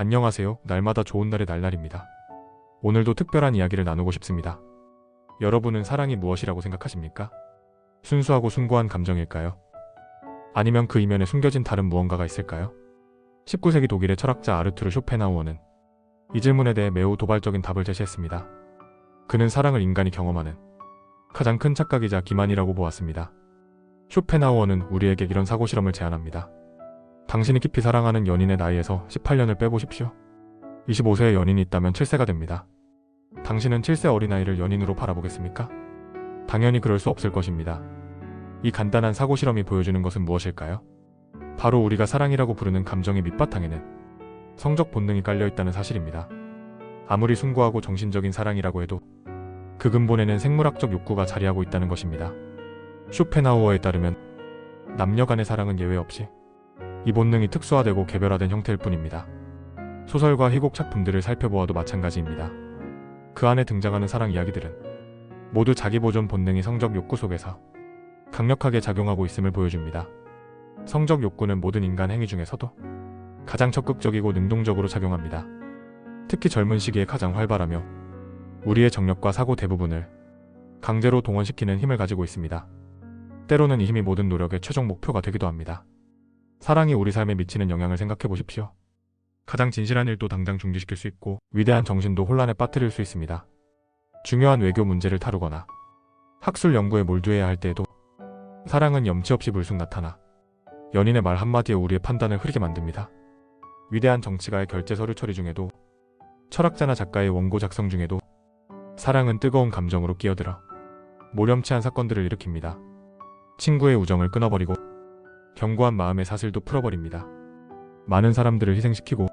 안녕하세요. 날마다 좋은 날의 날날입니다. 오늘도 특별한 이야기를 나누고 싶습니다. 여러분은 사랑이 무엇이라고 생각하십니까? 순수하고 숭고한 감정일까요? 아니면 그 이면에 숨겨진 다른 무언가가 있을까요? 19세기 독일의 철학자 아르투르 쇼펜하우어는 이 질문에 대해 매우 도발적인 답을 제시했습니다. 그는 사랑을 인간이 경험하는 가장 큰 착각이자 기만이라고 보았습니다. 쇼펜하우어는 우리에게 이런 사고 실험을 제안합니다. 당신이 깊이 사랑하는 연인의 나이에서 18년을 빼보십시오. 25세의 연인이 있다면 7세가 됩니다. 당신은 7세 어린아이를 연인으로 바라보겠습니까? 당연히 그럴 수 없을 것입니다. 이 간단한 사고 실험이 보여주는 것은 무엇일까요? 바로 우리가 사랑이라고 부르는 감정의 밑바탕에는 성적 본능이 깔려 있다는 사실입니다. 아무리 숭고하고 정신적인 사랑이라고 해도 그 근본에는 생물학적 욕구가 자리하고 있다는 것입니다. 쇼펜하우어에 따르면 남녀 간의 사랑은 예외 없이 이 본능이 특수화되고 개별화된 형태일 뿐입니다. 소설과 희곡 작품들을 살펴보아도 마찬가지입니다. 그 안에 등장하는 사랑 이야기들은 모두 자기 보존 본능이 성적 욕구 속에서 강력하게 작용하고 있음을 보여줍니다. 성적 욕구는 모든 인간 행위 중에서도 가장 적극적이고 능동적으로 작용합니다. 특히 젊은 시기에 가장 활발하며 우리의 정력과 사고 대부분을 강제로 동원시키는 힘을 가지고 있습니다. 때로는 이 힘이 모든 노력의 최종 목표가 되기도 합니다. 사랑이 우리 삶에 미치는 영향을 생각해 보십시오. 가장 진실한 일도 당장 중지시킬 수 있고 위대한 정신도 혼란에 빠뜨릴 수 있습니다. 중요한 외교 문제를 다루거나 학술 연구에 몰두해야 할 때에도 사랑은 염치 없이 불쑥 나타나 연인의 말 한마디에 우리의 판단을 흐리게 만듭니다. 위대한 정치가의 결제 서류 처리 중에도 철학자나 작가의 원고 작성 중에도 사랑은 뜨거운 감정으로 끼어들어 모렴치한 사건들을 일으킵니다. 친구의 우정을 끊어버리고 견고한 마음의 사슬도 풀어버립니다. 많은 사람들을 희생시키고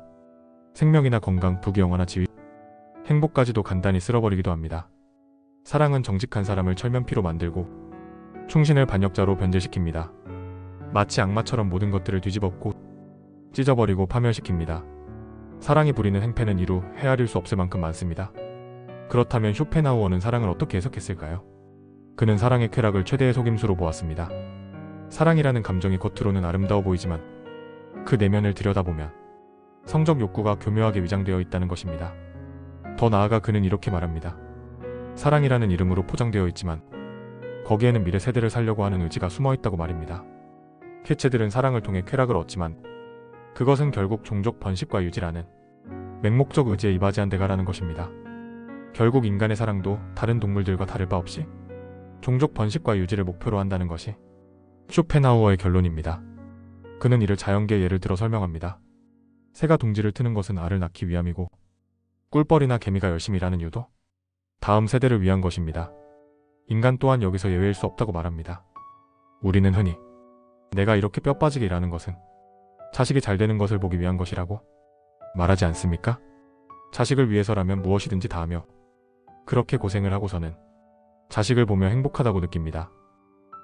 생명이나 건강, 부귀영화나 지위, 행복까지도 간단히 쓸어버리기도 합니다. 사랑은 정직한 사람을 철면피로 만들고 충신을 반역자로 변질시킵니다. 마치 악마처럼 모든 것들을 뒤집었고 찢어버리고 파멸시킵니다. 사랑이 부리는 행패는 이루 헤아릴 수 없을 만큼 많습니다. 그렇다면 쇼펜하우어는 사랑을 어떻게 해석했을까요? 그는 사랑의 쾌락을 최대의 속임수로 보았습니다. 사랑이라는 감정이 겉으로는 아름다워 보이지만 그 내면을 들여다보면 성적 욕구가 교묘하게 위장되어 있다는 것입니다. 더 나아가 그는 이렇게 말합니다. 사랑이라는 이름으로 포장되어 있지만 거기에는 미래 세대를 살려고 하는 의지가 숨어 있다고 말입니다. 캐체들은 사랑을 통해 쾌락을 얻지만 그것은 결국 종족 번식과 유지라는 맹목적 의지에 이바지한 대가라는 것입니다. 결국 인간의 사랑도 다른 동물들과 다를 바 없이 종족 번식과 유지를 목표로 한다는 것이 쇼펜하우어의 결론입니다. 그는 이를 자연계 예를 들어 설명합니다. 새가 둥지를 트는 것은 알을 낳기 위함이고 꿀벌이나 개미가 열심히 일하는 이유도 다음 세대를 위한 것입니다. 인간 또한 여기서 예외일 수 없다고 말합니다. 우리는 흔히 내가 이렇게 뼈 빠지게 일하는 것은 자식이 잘 되는 것을 보기 위한 것이라고 말하지 않습니까? 자식을 위해서라면 무엇이든지 다 하며 그렇게 고생을 하고서는 자식을 보며 행복하다고 느낍니다.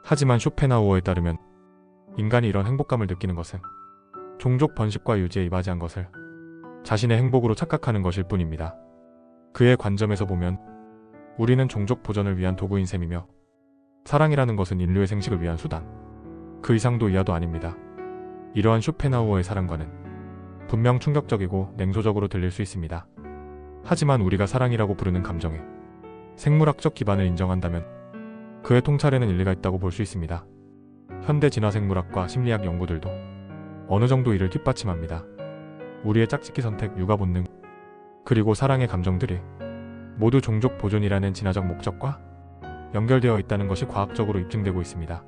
하지만 쇼펜하우어에 따르면 인간이 이런 행복감을 느끼는 것은 종족 번식과 유지에 이바지한 것을 자신의 행복으로 착각하는 것일 뿐입니다. 그의 관점에서 보면 우리는 종족 보존을 위한 도구인 셈이며 사랑이라는 것은 인류의 생식을 위한 수단, 그 이상도 이하도 아닙니다. 이러한 쇼펜하우어의 사랑과는 분명 충격적이고 냉소적으로 들릴 수 있습니다. 하지만 우리가 사랑이라고 부르는 감정에 생물학적 기반을 인정한다면 그의 통찰에는 일리가 있다고 볼 수 있습니다. 현대 진화생물학과 심리학 연구들도 어느 정도 이를 뒷받침합니다. 우리의 짝짓기 선택, 육아 본능, 그리고 사랑의 감정들이 모두 종족 보존이라는 진화적 목적과 연결되어 있다는 것이 과학적으로 입증되고 있습니다.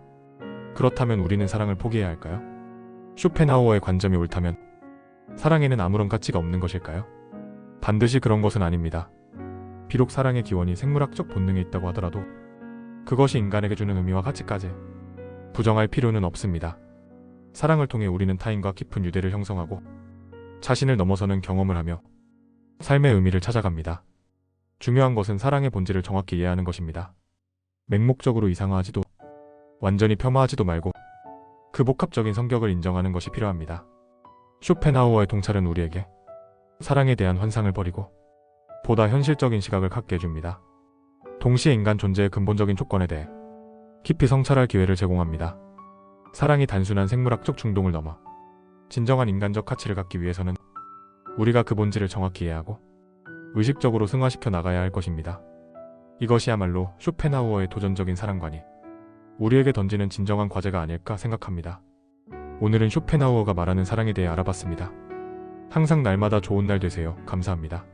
그렇다면 우리는 사랑을 포기해야 할까요? 쇼펜하우어의 관점이 옳다면 사랑에는 아무런 가치가 없는 것일까요? 반드시 그런 것은 아닙니다. 비록 사랑의 기원이 생물학적 본능에 있다고 하더라도 그것이 인간에게 주는 의미와 가치까지 부정할 필요는 없습니다. 사랑을 통해 우리는 타인과 깊은 유대를 형성하고 자신을 넘어서는 경험을 하며 삶의 의미를 찾아갑니다. 중요한 것은 사랑의 본질을 정확히 이해하는 것입니다. 맹목적으로 이상화하지도 완전히 폄하하지도 말고 그 복합적인 성격을 인정하는 것이 필요합니다. 쇼펜하우어의 통찰은 우리에게 사랑에 대한 환상을 버리고 보다 현실적인 시각을 갖게 해줍니다. 동시에 인간 존재의 근본적인 조건에 대해 깊이 성찰할 기회를 제공합니다. 사랑이 단순한 생물학적 충동을 넘어 진정한 인간적 가치를 갖기 위해서는 우리가 그 본질을 정확히 이해하고 의식적으로 승화시켜 나가야 할 것입니다. 이것이야말로 쇼펜하우어의 도전적인 사랑관이 우리에게 던지는 진정한 과제가 아닐까 생각합니다. 오늘은 쇼펜하우어가 말하는 사랑에 대해 알아봤습니다. 항상 날마다 좋은 날 되세요. 감사합니다.